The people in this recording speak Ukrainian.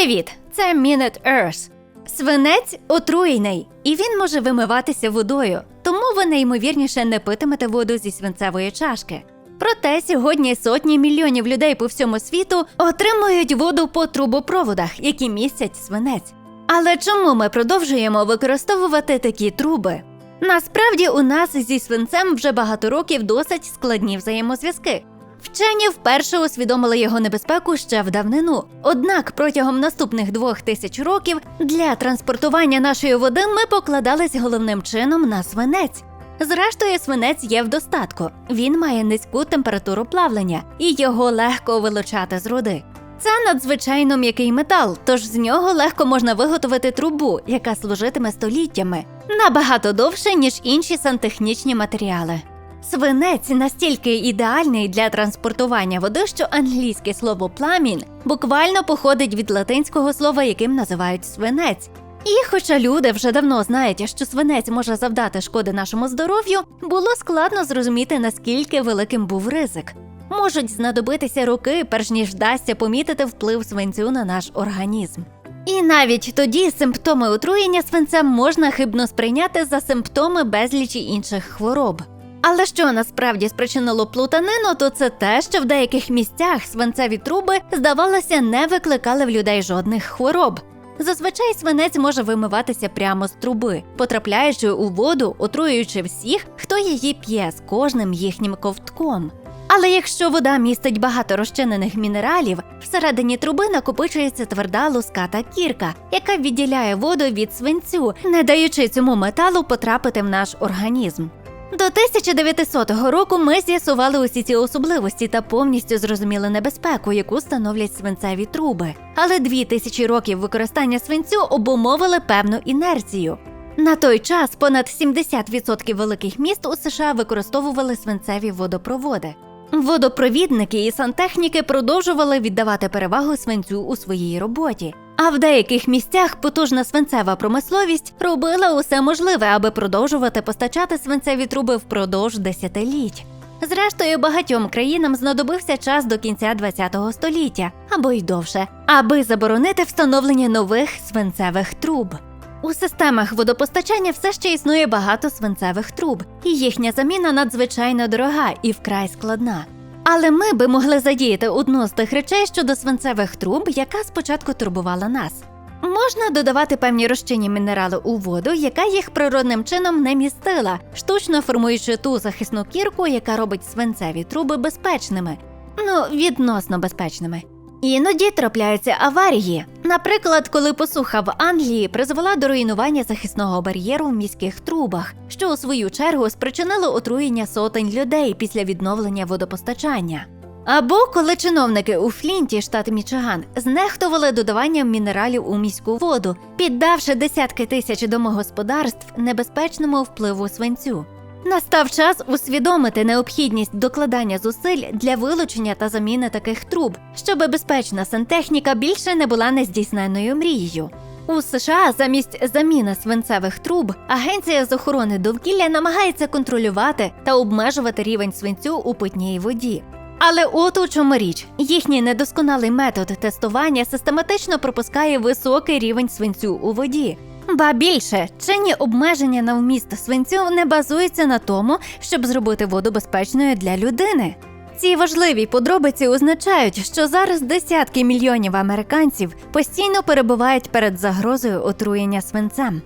Привіт! Це Minute Earth. Свинець отруєний, і він може вимиватися водою, тому ви найімовірніше не питимете воду зі свинцевої чашки. Проте сьогодні сотні мільйонів людей по всьому світу отримують воду по трубопроводах, які містять свинець. Але чому ми продовжуємо використовувати такі труби? Насправді у нас зі свинцем вже багато років досить складні взаємозв'язки. Вчені вперше усвідомили його небезпеку ще в давнину. Однак протягом наступних двох тисяч років для транспортування нашої води ми покладались головним чином на свинець. Зрештою, свинець є в достатку. Він має низьку температуру плавлення і його легко вилучати з руди. Це надзвичайно м'який метал, тож з нього легко можна виготовити трубу, яка служитиме століттями, набагато довше, ніж інші сантехнічні матеріали. Свинець настільки ідеальний для транспортування води, що англійське слово пламінь буквально походить від латинського слова, яким називають свинець. І хоча люди вже давно знають, що свинець може завдати шкоди нашому здоров'ю, було складно зрозуміти, наскільки великим був ризик. Можуть знадобитися роки, перш ніж вдасться помітити вплив свинцю на наш організм. І навіть тоді симптоми отруєння свинцем можна хибно сприйняти за симптоми безлічі інших хвороб. Але що насправді спричинило плутанину, то це те, що в деяких місцях свинцеві труби, здавалося, не викликали в людей жодних хвороб. Зазвичай свинець може вимиватися прямо з труби, потрапляючи у воду, отруюючи всіх, хто її п'є з кожним їхнім ковтком. Але якщо вода містить багато розчинених мінералів, всередині труби накопичується тверда луската кірка, яка відділяє воду від свинцю, не даючи цьому металу потрапити в наш організм. До 1900 року ми з'ясували усі ці особливості та повністю зрозуміли небезпеку, яку становлять свинцеві труби. Але дві тисячі років використання свинцю обумовили певну інерцію. На той час понад 70% великих міст у США використовували свинцеві водопроводи. Водопровідники і сантехніки продовжували віддавати перевагу свинцю у своїй роботі. А в деяких місцях потужна свинцева промисловість робила усе можливе, аби продовжувати постачати свинцеві труби впродовж десятиліть. Зрештою, багатьом країнам знадобився час до кінця ХХ століття або й довше, аби заборонити встановлення нових свинцевих труб. У системах водопостачання все ще існує багато свинцевих труб, і їхня заміна надзвичайно дорога і вкрай складна. Але ми би могли задіяти одну з тих речей щодо свинцевих труб, яка спочатку турбувала нас. Можна додавати певні розчинні мінерали у воду, яка їх природним чином не містила, штучно формуючи ту захисну кірку, яка робить свинцеві труби безпечними, ну відносно безпечними. Іноді трапляються аварії. Наприклад, коли посуха в Англії призвела до руйнування захисного бар'єру в міських трубах, що у свою чергу спричинило отруєння сотень людей після відновлення водопостачання. Або коли чиновники у Флінті, штат Мічиган, знехтували додаванням мінералів у міську воду, піддавши десятки тисяч домогосподарств небезпечному впливу свинцю. Настав час усвідомити необхідність докладання зусиль для вилучення та заміни таких труб, щоб безпечна сантехніка більше не була нездійсненною мрією. У США замість заміни свинцевих труб Агенція з охорони довкілля намагається контролювати та обмежувати рівень свинцю у питній воді. Але от у чому річ, їхній недосконалий метод тестування систематично пропускає високий рівень свинцю у воді. Ба більше, чинні обмеження на вміст свинцю не базуються на тому, щоб зробити воду безпечною для людини. Ці важливі подробиці означають, що зараз десятки мільйонів американців постійно перебувають перед загрозою отруєння свинцем.